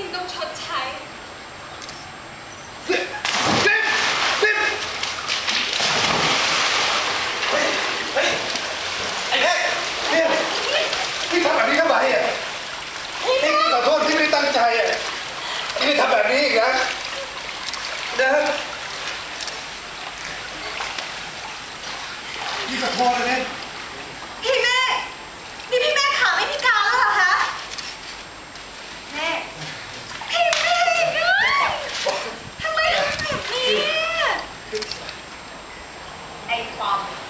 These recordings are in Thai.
ยิ่ต้องชดใช้พี่ทำแบบนี้ทำไมอะนี่ขอโทษที่ไม่ตั้งใจอะนี่ทำแบบนี้อีกนะนะพี่ขอโทษนะเนี่ย same problem.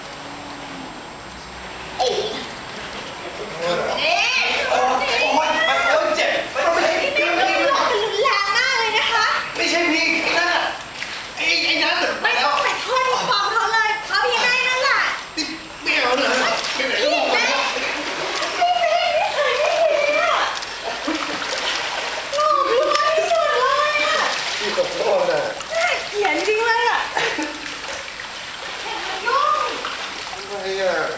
here.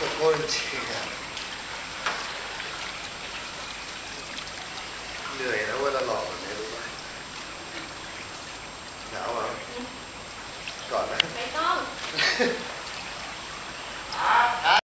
We're going to here. เหนื่อยนะเวลาหลอกแบบนี้รู้ไหมหนาวอะก่อนนะไม่ต้อง